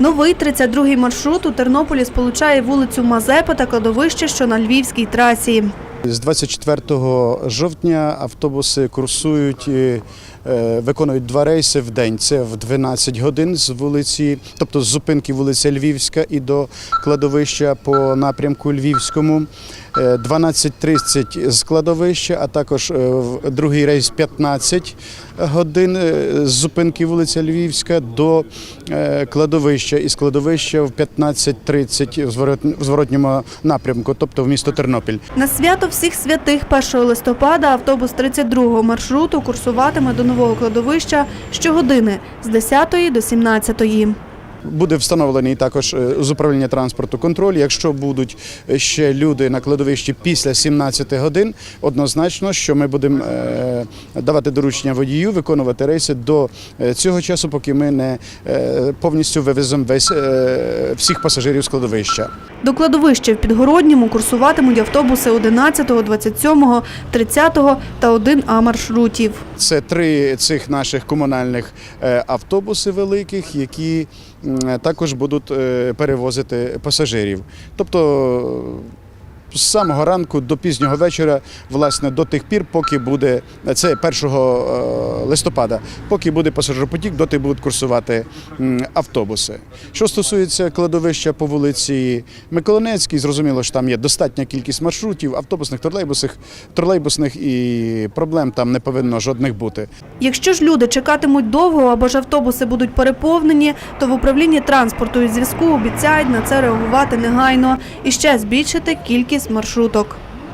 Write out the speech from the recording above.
Новий 32-й маршрут у Тернополі сполучає вулицю Мазепи та кладовище, що на Львівській трасі. З 24 жовтня автобуси курсують, е, е, виконують два рейси в день. Це в 12 годин з вулиці, тобто з зупинки вулиця Львівська і до кладовища по напрямку Львівському. Е, 12.30 з кладовища, а також е, другий рейс 15 годин е, з зупинки вулиця Львівська до е, кладовища і з кладовища в 15.30 в зворот- в зворотньому напрямку, тобто в місто Тернопіль. На свято всіх святих 1 листопада автобус 32-го маршруту курсуватиме до нового кладовища щогодини з 10 до 17. Буде встановлений також е, з управління транспорту контроль. Якщо будуть е, ще люди на кладовищі після 17 годин, однозначно, що ми будемо е, давати доручення водію виконувати рейси до цього часу, поки ми не повністю вивеземо весь всіх пасажирів з кладовища. До кладовища в Підгородньому курсуватимуть автобуси 11, 27, 30 та 1А маршрутів. Це три цих наших комунальних автобуси великих, які також будуть е, перевозити пасажирів. Тобто з самого ранку до пізнього вечора, власне, до тих пір, поки буде це 1 е, листопада, поки буде пасажиропотік, доти будуть курсувати автобуси. Що стосується кладовища по вулиці Миколинецькій, зрозуміло, що там є достатня кількість маршрутів, автобусних, тролейбусних, тролейбусних і проблем там не повинно жодних бути. Якщо ж люди чекатимуть довго або ж автобуси будуть переповнені, то в управлінні транспорту і зв'язку обіцяють на це реагувати негайно і ще збільшити кількість маршруток.